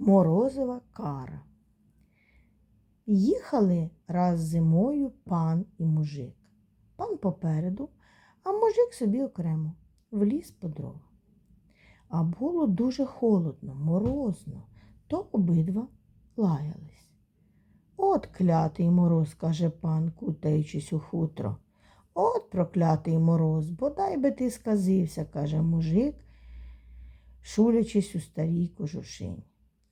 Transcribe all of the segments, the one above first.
Морозова кара. Їхали раз зимою пан і мужик. Пан попереду, а мужик собі окремо, в ліс по дрова. А було дуже холодно, морозно, то обидва лаялись. От клятий мороз, каже пан, кутаючись у хутро. От проклятий мороз, бодай би ти сказився, каже мужик, шулячись у старій кожушині.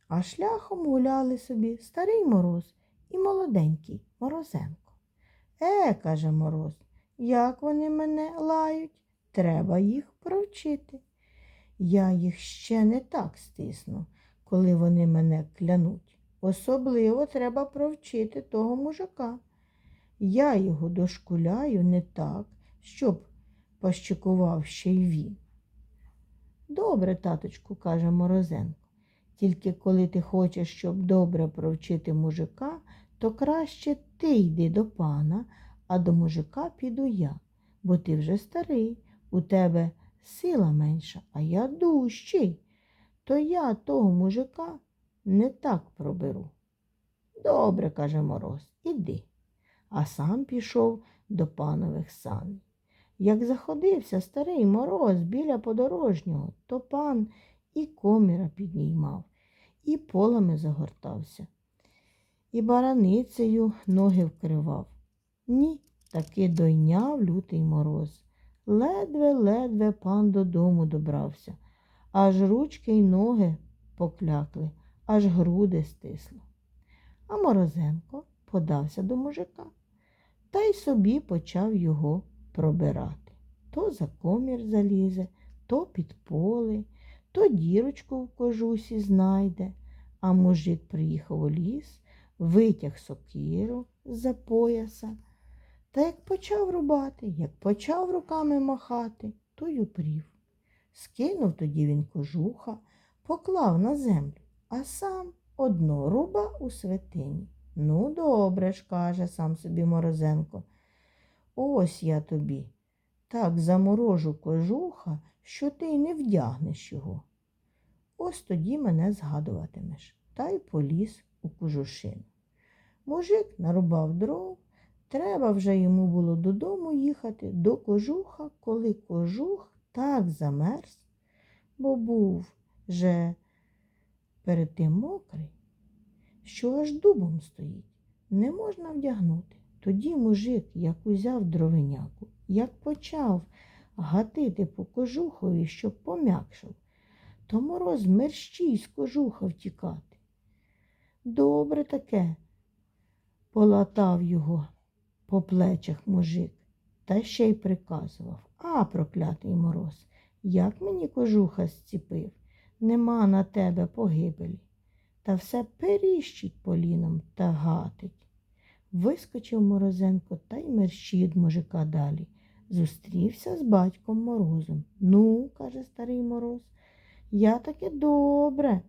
А шляхом гуляли собі старий мороз і молоденький Морозенко. Е, каже мороз, як вони мене лають, треба їх провчити. Я їх ще не так стисну, коли вони мене клянуть. Особливо треба провчити того мужика. Я його дошкуляю не так, щоб пощикував ще й він. Добре, таточку, каже Морозенко. Тільки коли ти хочеш, щоб добре провчити мужика, то краще ти йди до пана, а до мужика піду я, бо ти вже старий, у тебе сила менша, а я дужчий. То я того мужика не так проберу. Добре, каже Мороз, іди. А сам пішов до панових саней. Як заходився старий мороз біля подорожнього, то пан і коміра підніймав, і полами загортався, і бараницею ноги вкривав. Ні, таки дойняв лютий мороз. Ледве-ледве пан додому добрався, аж ручки й ноги поклякли, аж груди стисло. А Морозенко подався до мужика та й собі почав його пробирати. То за комір залізе, то під поле, то дірочку в кожусі знайде. А мужик приїхав у ліс, витяг сокиру з-за пояса. Та як почав рубати, як почав руками махати, то й упрів. Скинув тоді він кожуха, поклав на землю, а сам одно руба у святині. Ну, добре ж, каже сам собі Морозенко. Ось я тобі. Так заморожу кожуха, що ти й не вдягнеш його. Ось тоді мене згадуватимеш, та й поліз у кожушину. Мужик нарубав дров, треба вже йому було додому їхати до кожуха, коли кожух так замерз, бо був же перед тим мокрий, що аж дубом стоїть, не можна вдягнути. Тоді мужик, як узяв дровиняку, як почав гатити по кожухові, щоб пом'якшав, то мороз мерщій з кожуха втікати. Добре таке полатав його по плечах мужик, та ще й приказував А, проклятий мороз, як мені кожуха зціпив, нема на тебе погибелі. Та все періщить поліном та гатить. Вискочив Морозенко та й від мужика далі. Зустрівся з батьком морозом. Ну, каже старий мороз, я таки добре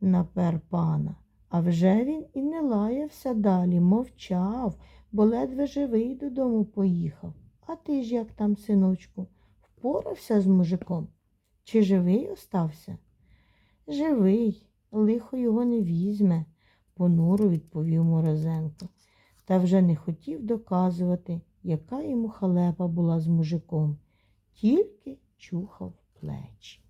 напер пана. А вже він і не лаявся далі, мовчав, бо ледве живий додому поїхав. А ти ж як там, синочку, впорався з мужиком? Чи живий остався? Живий, лихо його не візьме, понуро відповів Морозенко, та вже не хотів доказувати, яка йому халепа була з мужиком, тільки чухав плечі.